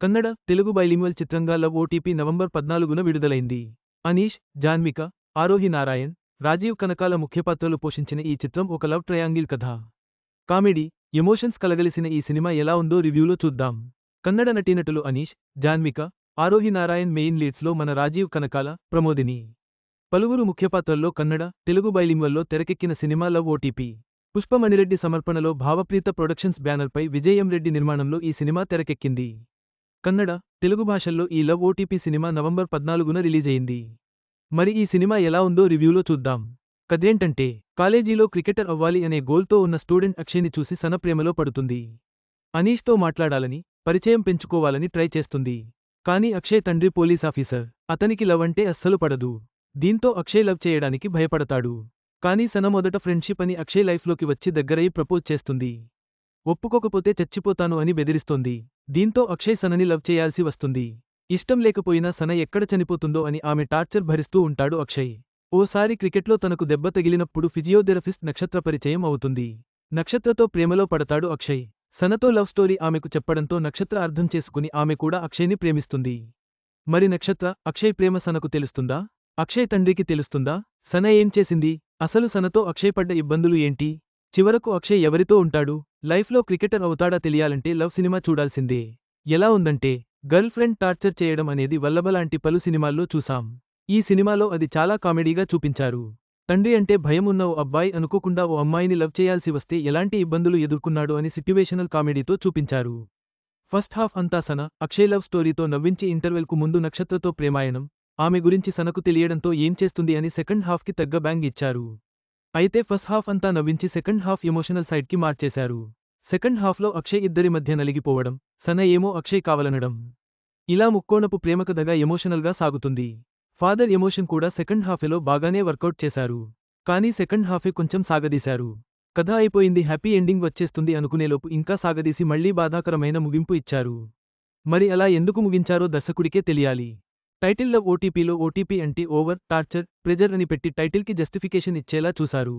Kannada Telugu bilingual చిత్రంగా love OTP November పద్నాలుగున విడుదలైంది. అనీష్ జాన్విక ఆరోహి నారాయణ్ రాజీవ్ కనకాల ముఖ్య పాత్రలు పోషించిన ఈ చిత్రం ఒక లవ్ ట్రయాంగిల్ కథ. కామెడీ ఎమోషన్స్ కలగలిసిన ఈ సినిమా ఎలా ఉందో రివ్యూలో చూద్దాం. కన్నడ నటీనటులు అనీష్ జాన్విక ఆరోహి నారాయణ్ మెయిన్ లీడ్స్లో మన రాజీవ్ కనకాల ప్రమోదిని. పలువురు ముఖ్యపాత్రల్లో కన్నడ తెలుగు బైలింగ్వల్లో తెరకెక్కిన సినిమా లవ్ ఓటీపీ. పుష్పమణిరెడ్డి సమర్పణలో భావప్రీత ప్రొడక్షన్స్ బ్యానర్పై విజయం రెడ్డి నిర్మాణంలో ఈ సినిమా తెరకెక్కింది. కన్నడ తెలుగు భాషల్లో ఈ లవ్ ఓటీపీ సినిమా నవంబర్ పద్నాలుగున రిలీజయింది. మరి ఈ సినిమా ఎలా ఉందో రివ్యూలో చూద్దాం. కదేంటంటే కాలేజీలో క్రికెటర్ అవ్వాలి అనే గోల్తో ఉన్న స్టూడెంట్ అక్షయ్ని చూసి సన ప్రేమలో పడుతుంది. అనీష్తో మాట్లాడాలని పరిచయం పెంచుకోవాలని ట్రై చేస్తుంది. కానీ అక్షయ్ తండ్రి పోలీస్ ఆఫీసర్. అతనికి లవ్ అంటే అస్సలు పడదు. దీంతో అక్షయ్ లవ్ చేయడానికి భయపడతాడు. కానీ సన మొదట ఫ్రెండ్షిప్ అని అక్షయ్ లైఫ్లోకి వచ్చి దగ్గరై ప్రపోజ్ చేస్తుంది. ఒప్పుకోకపోతే చచ్చిపోతాను అని బెదిరిస్తోంది. దీంతో అక్షయ్ సనని లవ్ చేయాల్సి వస్తుంది. ఇష్టం లేకపోయినా సన ఎక్కడ చనిపోతుందో అని ఆమె టార్చర్ భరిస్తూ ఉంటాడు అక్షయ్. ఓసారి క్రికెట్లో తనకు దెబ్బ తగిలినప్పుడు ఫిజియోథెరపిస్ట్ నక్షత్ర పరిచయం అవుతుంది. నక్షత్రతో ప్రేమలో పడతాడు అక్షయ్. సనతో లవ్ స్టోరీ ఆమెకు చెప్పడంతో నక్షత్ర అర్థం చేసుకుని ఆమె కూడా అక్షయ్ని ప్రేమిస్తుంది. మరి నక్షత్ర అక్షయ్ ప్రేమ సనకు తెలుస్తుందా? అక్షయ్ తండ్రికి తెలుస్తుందా? సన ఏం చేసింది? అసలు సనతో అక్షయ్ పడ్డ ఇబ్బందులు ఏంటి? చివరకు అక్షయ్ ఎవరితో ఉంటాడు? లైఫ్లో క్రికెటర్ అవుతాడా తెలియాలంటే లవ్ సినిమా చూడాల్సిందే. ఎలా ఉందంటే గర్ల్ ఫ్రెండ్ టార్చర్ చేయడం అనేది వల్లభలాంటి పలు సినిమాల్లో చూసాం. ఈ సినిమాలో అది చాలా కామెడీగా చూపించారు. తండ్రి అంటే భయం ఉన్న ఓ అబ్బాయి అనుకోకుండా ఓ అమ్మాయిని లవ్ చేయాల్సి వస్తే ఎలాంటి ఇబ్బందులు ఎదుర్కొన్నాడు అని సిట్యువేషనల్ కామెడీతో చూపించారు. ఫస్ట్ హాఫ్ అంతా సన అక్షయ్ లవ్ స్టోరీతో నవ్వించి ఇంటర్వెల్కు ముందు నక్షత్రతో ప్రేమాయణం ఆమె గురించి సనకు తెలియడంతో ఏం చేస్తుంది అని సెకండ్ హాఫ్కి తగ్గ బ్యాంగ్ ఇచ్చారు. అయితే ఫస్ట్ హాఫ్ అంతా నవ్వించి సెకండ్ హాఫ్ ఎమోషనల్ సైడ్కి మార్చేశారు. సెకండ్ హాఫ్లో అక్షయ్ ఇద్దరి మధ్య నలిగిపోవడం సన ఏమో అక్షయ్ కావాలనడం. ఇలా ముక్కోణపు ప్రేమకథగా ఎమోషనల్గా సాగుతుంది. ఫాదర్ ఎమోషన్ కూడా సెకండ్ హాఫెలో బాగానే వర్కౌట్ చేశారు. కానీ సెకండ్ హాఫే కొంచెం సాగదీశారు. కథ అయిపోయింది హ్యాపీ ఎండింగ్ వచ్చేస్తుంది అనుకునేలోపు ఇంకా సాగదీసి మళ్ళీ బాధాకరమైన ముగింపు ఇచ్చారు. మరి అలా ఎందుకు ముగించారో దర్శకుడికే తెలియాలి. టైటిల్లో ఓటీపీలో ఓటీపీ అంటే ఓవర్ టార్చర్ ప్రెజర్ అని పెట్టి టైటిల్కి జస్టిఫికేషన్ ఇచ్చేలా చూశారు.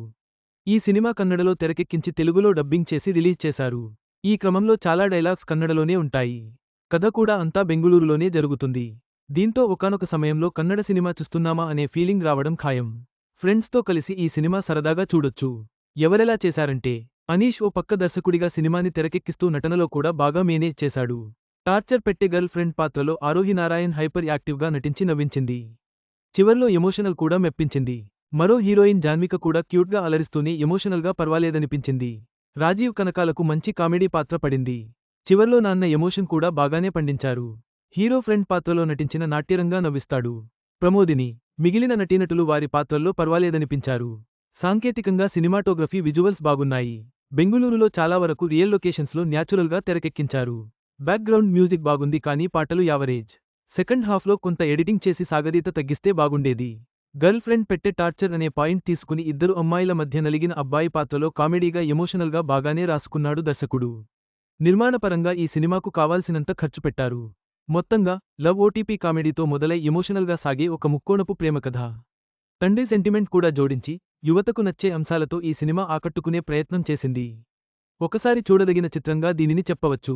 ఈ సినిమా కన్నడలో తెరకెక్కించి తెలుగులో డబ్బింగ్ చేసి రిలీజ్ చేశారు. ఈ క్రమంలో చాలా డైలాగ్స్ కన్నడలోనే ఉంటాయి. కథ కూడా అంతా బెంగుళూరులోనే జరుగుతుంది. దీంతో ఒకానొక సమయంలో కన్నడ సినిమా చూస్తున్నామా అనే ఫీలింగ్ రావడం ఖాయం. ఫ్రెండ్స్తో కలిసి ఈ సినిమా సరదాగా చూడొచ్చు. ఎవరెలా చేశారంటే అనీష్ ఓ పక్క దర్శకుడిగా సినిమాని తెరకెక్కిస్తూ నటనలో కూడా బాగా మేనేజ్ చేశాడు. టార్చర్ పెట్టే గర్ల్ ఫ్రెండ్ పాత్రలో ఆరోహి నారాయణ్ హైపర్ యాక్టివ్గా నటించి నవ్వించింది. చివర్లో ఎమోషనల్ కూడా మెప్పించింది. మరో హీరోయిన్ జాన్విక కూడా క్యూట్గా అలరిస్తూనే ఎమోషనల్గా పర్వాలేదనిపించింది. రాజీవ్ కనకాలకు మంచి కామెడీ పాత్ర పడింది. చివర్లో నాన్న ఎమోషన్ కూడా బాగానే పండించారు. హీరో ఫ్రెండ్ పాత్రలో నటించిన నాట్యరంగా నవ్విస్తాడు. ప్రమోదిని మిగిలిన నటీనటులు వారి పాత్రల్లో పర్వాలేదనిపించారు. సాంకేతికంగా సినిమాటోగ్రఫీ విజువల్స్ బాగున్నాయి. బెంగుళూరులో చాలా వరకు రియల్ లొకేషన్స్లో న్యాచురల్గా తెరకెక్కించారు. బ్యాక్గ్రౌండ్ మ్యూజిక్ బాగుంది కానీ పాటలు యావరేజ్. సెకండ్ హాఫ్లో కొంత ఎడిటింగ్ చేసి సాగదీత తగ్గిస్తే బాగుండేది. గర్ల్ ఫ్రెండ్ పెట్టే టార్చర్ అనే పాయింట్ తీసుకుని ఇద్దరు అమ్మాయిల మధ్య నలిగిన అబ్బాయి పాత్రలో కామెడీగా ఎమోషనల్గా బాగానే రాసుకున్నాడు దర్శకుడు. నిర్మాణపరంగా ఈ సినిమాకు కావాల్సినంత ఖర్చు పెట్టారు. మొత్తంగా లవ్ ఓటీపీ కామెడీతో మొదలై ఎమోషనల్గా సాగే ఒక ముక్కోణపు ప్రేమకథ. తండ్రి సెంటిమెంట్ కూడా జోడించి యువతకు నచ్చే అంశాలతో ఈ సినిమా ఆకట్టుకునే ప్రయత్నం చేసింది. ఒకసారి చూడదగిన చిత్రంగా దీనిని చెప్పవచ్చు.